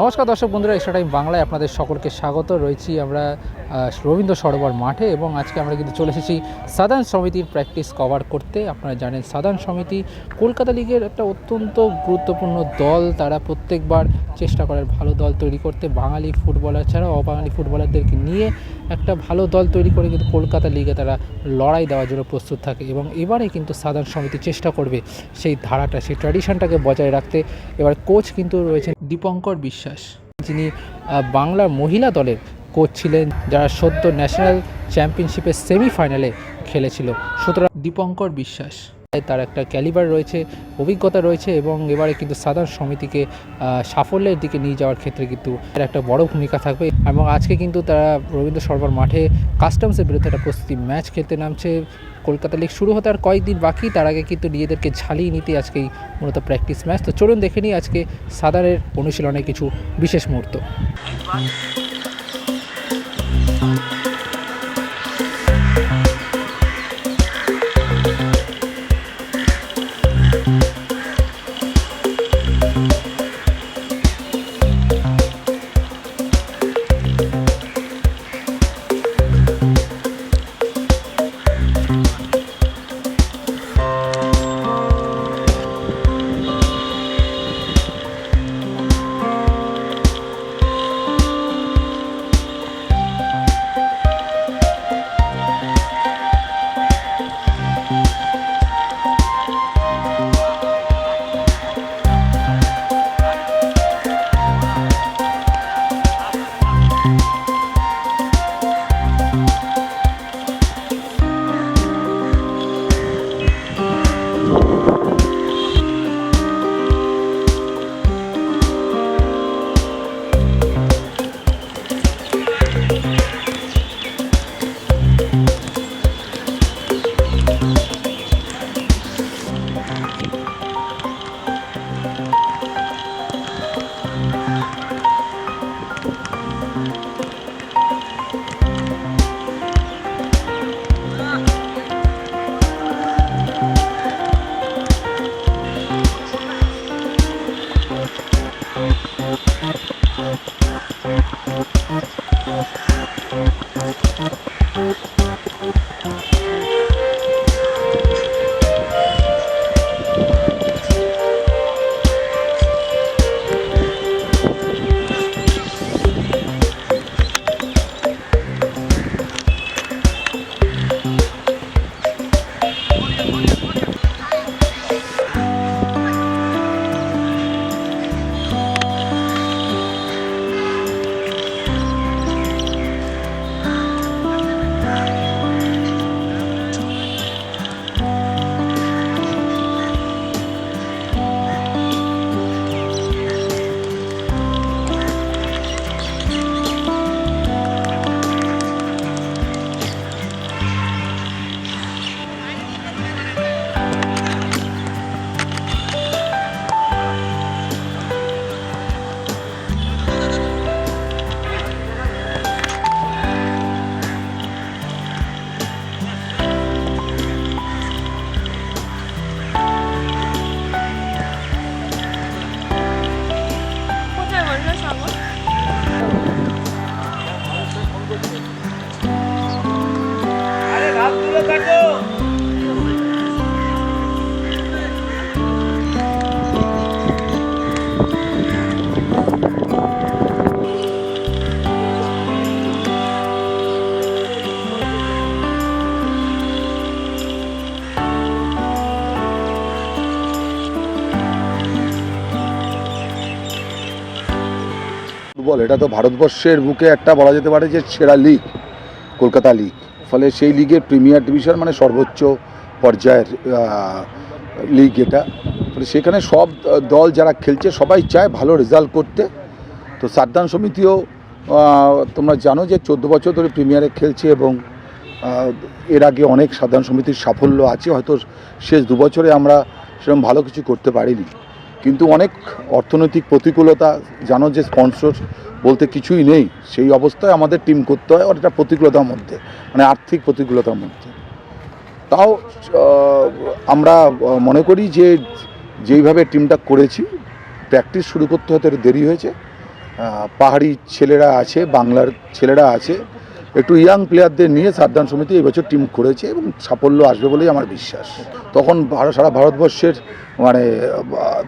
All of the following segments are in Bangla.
নমস্কার দর্শক বন্ধুরা, এক্সট্রা টাইম বাংলায় আপনাদের সকলকে স্বাগত। রয়েছি আমরা রবীন্দ্র সরোবর মাঠে এবং আজকে আমরা কিন্তু চলে এসেছি সাধারণ সমিতির প্র্যাকটিস কভার করতে। আপনারা জানেন, সাধারণ সমিতি কলকাতা লিগের একটা অত্যন্ত গুরুত্বপূর্ণ দল। তারা প্রত্যেকবার চেষ্টা করেন ভালো দল তৈরি করতে। বাঙালি ফুটবলার ছাড়া অবাঙালি ফুটবলারদেরকে নিয়ে একটা ভালো দল তৈরি করে কিন্তু কলকাতা লিগে তারা লড়াই দেওয়ার জন্য প্রস্তুত থাকে এবং এবারে কিন্তু সাধারণ সমিতি চেষ্টা করবে সেই ধারাটা, সেই ট্র্যাডিশনটাকে বজায় রাখতে। এবার কোচ কিন্তু রয়েছেন দীপঙ্কর বিশ্বাস। যিনি বাংলা মহিলা দলের কোচ ছিলেন, যারা সদ্য ন্যাশনাল চ্যাম্পিয়নশিপের সেমিফাইনালে খেলেছিল। সুতরাং দীপঙ্কর বিশ্বাস। তার একটা ক্যালিবার রয়েছে, অভিজ্ঞতা রয়েছে এবং এবারে কিন্তু সাধারণ সমিতিকে সাফল্যের দিকে নিয়ে যাওয়ার ক্ষেত্রে কিন্তু এর একটা বড় ভূমিকা থাকবে এবং আজকে কিন্তু তারা রবীন্দ্র সরোবর মাঠে কাস্টমসের বিরুদ্ধে একটা প্রস্তুতি ম্যাচ খেলতে নামছে। কলকাতা লিগ শুরু হতে আর কয়েকদিন বাকি, তার আগে কিন্তু নিজেদেরকে ঝালিয়ে নিতে আজকেই মূলত প্র্যাকটিস ম্যাচ তো চলুন দেখে নিই আজকে সাদারের অনুশীলনে কিছু বিশেষ মুহূর্ত। এটা তো ভারতবর্ষের বুকে একটা বলা যেতে পারে যে সেরা লিগ কলকাতা লিগ ফলে সেই লিগের প্রিমিয়ার ডিভিশন মানে সর্বোচ্চ পর্যায়ের লিগ এটা। ফলে সেখানে সব দল যারা খেলছে সবাই চায় ভালো রেজাল্ট করতে। তো সাদ্দান সমিতিও তোমরা জানো যে চোদ্দ বছর ধরে প্রিমিয়ারে খেলছে এবং এর আগে অনেক সাধারণ সমিতির সাফল্য আছে। হয়তো শেষ দু বছরে আমরা সেরকম ভালো কিছু করতে পারিনি। কিন্তু অনেক অর্থনৈতিক প্রতিকূলতা, জানো যে স্পন্সর বলতে কিছুই নেই, সেই অবস্থায় আমাদের টিম করতে হয় অনেকটা প্রতিকূলতার মধ্যে মানে আর্থিক প্রতিকূলতার মধ্যে। তাও আমরা মনে করি যে যেইভাবে টিমটা করেছি প্র্যাকটিস শুরু করতে হয়তো দেরি হয়েছে। পাহাড়ি ছেলেরা আছে, বাংলার ছেলেরা আছে একটু ইয়াং প্লেয়ারদের নিয়ে সাবধান সমিতি এবছর টিম করেছে এবং সাফল্য আসবে বলেই আমার বিশ্বাস। তখন সারা ভারতবর্ষের মানে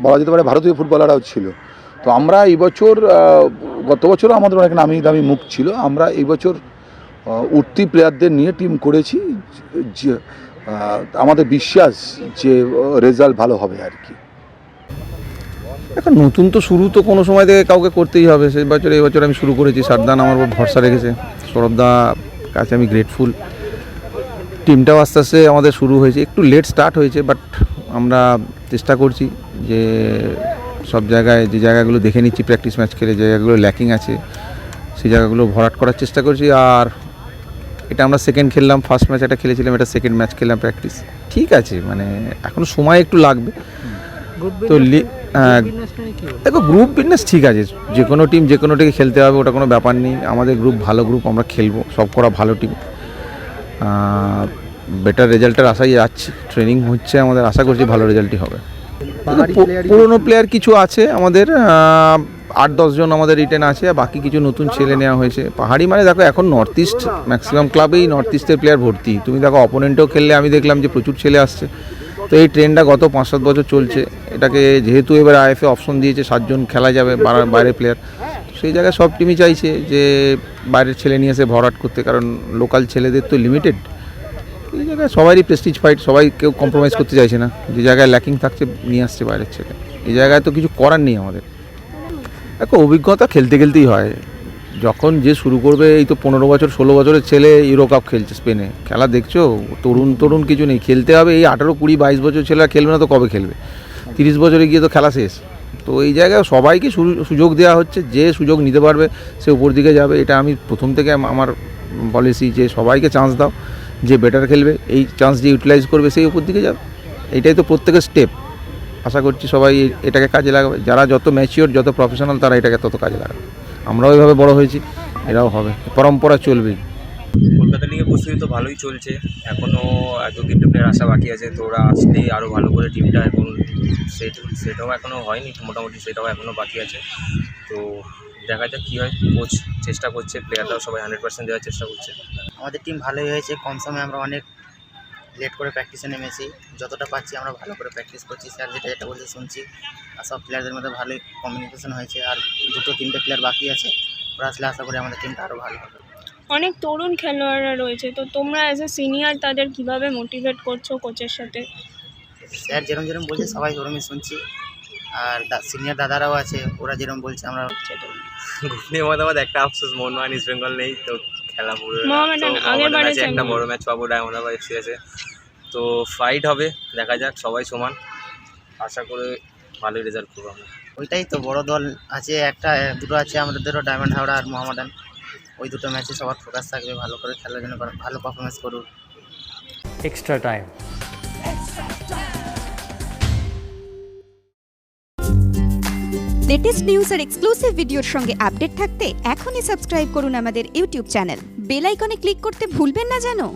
বলা যেতে পারে ভারতীয় ফুটবলাররাও ছিল। তো আমরা এবছর গত বছরও আমাদের অনেক নামি দামি মুখ ছিল। আমরা এই বছর উঠতি প্লেয়ারদের নিয়ে টিম করেছি। আমাদের বিশ্বাস যে রেজাল্ট ভালো হবে আর কি। এখন নতুন তো শুরু তো কোনো সময় থেকে কাউকে করতেই হবে। সেই বছর এই বছর আমি শুরু করেছি। সারদান আমার উপর ভরসা রেখেছে। সৌরভদা কাছে আমি গ্রেটফুল টিমটাও আস্তে আস্তে আমাদের শুরু হয়েছে। একটু লেট স্টার্ট হয়েছে বাট আমরা চেষ্টা করছি যে সব জায়গায় যে জায়গাগুলো দেখে নিচ্ছি প্র্যাকটিস ম্যাচ খেলে যে জায়গাগুলো ল্যাকিং আছে সেই জায়গাগুলো ভরাট করার চেষ্টা করছি। আর এটা আমরা সেকেন্ড খেললাম ফার্স্ট ম্যাচ একটা খেলেছিলাম এটা সেকেন্ড ম্যাচ খেললাম প্র্যাকটিস ঠিক আছে মানে এখন সময় একটু লাগবে। তো দেখো গ্রুপ বিজনেস ঠিক আছে। যে কোনো টিম যে কোনো টিকে খেলতে হবে ওটা কোনো ব্যাপার নেই। আমাদের গ্রুপ ভালো গ্রুপ আমরা খেলব। সব করা ভালো টিম বেটার রেজাল্টের আশাই যাচ্ছি। ট্রেনিং হচ্ছে আমাদের। আশা করছি ভালো রেজাল্টই হবে। পুরনো প্লেয়ার কিছু আছে আমাদের আট দশজন আমাদের রিটেন আছে আর বাকি কিছু নতুন ছেলে নেওয়া হয়েছে। পাহাড়ি মানে দেখো এখন নর্থ ইস্ট ম্যাক্সিমাম ক্লাবেই নর্থ ইস্টের প্লেয়ার ভর্তি। তুমি দেখো অপোনেন্টও খেললে আমি দেখলাম যে প্রচুর ছেলে আসছে। তো এই ট্রেনটা গত পাঁচ সাত বছর চলছে। এটাকে যেহেতু এবার আইএফএ অপশন দিয়েছে, সাতজন খেলা যাবে বাইরের প্লেয়ার সেই জায়গায় সব টিমই চাইছে যে বাইরের ছেলে নিয়ে এসে ভরাট করতে, কারণ লোকাল ছেলেদের তো লিমিটেড এই জায়গায় সবারই প্রেস্টিজ ফাইট সবাই কেউ কম্প্রোমাইজ করতে চাইছে না। যে জায়গায় ল্যাকিং থাকছে, নিয়ে আসছে বাইরের ছেলে। এই জায়গায় তো কিছু করার নেই আমাদের। দেখো, অভিজ্ঞতা খেলতে খেলতেই হয়। যখন যে শুরু করবে, এই তো পনেরো বছর, ষোলো বছরের ছেলে ইউরো কাপ খেলছে স্পেনে। খেলা দেখছ? তরুণ তরুণ কিছু নেই। খেলতে হবে, এই আঠারো, কুড়ি, বাইশ বছর ছেলেরা খেলবে না, তো কবে খেলবে? তিরিশ বছরে গিয়ে তো খেলা শেষ। তো এই জায়গায় সবাইকে সুযোগ দেওয়া হচ্ছে, যে সুযোগ নিতে পারবে সে উপর দিকে যাবে। এটা আমি প্রথম থেকে আমার পলিসি যে সবাইকে চান্স দাও, যে বেটার খেলবে, এই চান্স যে ইউটিলাইজ করবে সেই উপর দিকে যাবে। এটাই তো প্রত্যেকের স্টেপ আশা করছি সবাই এটাকে কাজে লাগাবে। যারা যত ম্যাচিওর যত প্রফেশনাল তারা এটাকে তত কাজে লাগাবে। আমরাও এভাবে বড় হয়েছি, এরাও হবে। পরম্পরা চলবেই। কলকাতা লিগে প্রস্তুতি তো ভালোই চলছে। এখনও এত তিনটে প্লেয়ার আসা বাকি আছে, তো ওরা আসলেই আরও ভালো করে টিমটা এখন সেট সেটাও এখনও হয়নি, মোটামুটি সেটাও এখনও বাকি আছে। তো দেখা যাক কী হয় কোচ চেষ্টা করছে প্লেয়াররাও সবাই হান্ড্রেড পার্সেন্ট দেওয়ার চেষ্টা করছে। আমাদের টিম ভালোই হয়েছে, কম সময়ে আমরা অনেক লেট করে প্র্যাকটিসে নেমেছি, যতটা পাচ্ছি আমরা ভালো করে প্র্যাকটিস করছি। স্যার যেটা যেটা বলছে শুনছি, আর সব প্লেয়ারদের মধ্যে ভালোই কমিউনিকেশন হয়েছে, আর দুটো তিনটে প্লেয়ার বাকি আছে, ওরা আসলে আশা করি আমাদের টিমটা আরও ভালো হবে। অনেক তরুণ খেলোয়াড়রা রয়েছে। তো তোমরা অ্যাজ এ সিনিয়র তাদের কীভাবে মোটিভেট করছ কোচের সাথে? স্যার যেরকম যেরকম বলছে সবাই ওরমই শুনছি। আর সিনিয়র দাদারাও আছে ওরা যেরকম বলছে আমরা নিয়ে মতামত একটা আফসোস মোহনবাগান ইস্ট বেঙ্গল নেই তো খেলা পুরো ম্যাচে একটা বড় ম্যাচ পাবো ডায়মন্ড হারবার এফসি আছে তো ফাইট হবে দেখা যাক সবাই সমান। আশা করে ভালোই রেজাল্ট করব আমরা। ওইটাই তো বড় দল আছে একটা দুটো আছে আমাদেরও ডায়মন্ড হাওড়া আর মোহামেডান ওই দুটো ম্যাচে সবার ফোকাস থাকবে ভালো করে খেলার জন্য ভালো পারফরমেন্স করুক। এক্সট্রা টাইম লেটেস্ট নিউজ আর এক্সক্লুসিভ ভিডিওর সঙ্গে আপডেট থাকতে এখনই সাবস্ক্রাইব করুন আমাদের ইউটিউব চ্যানেল বেল আইকনে ক্লিক করতে ভুলবেন না জানো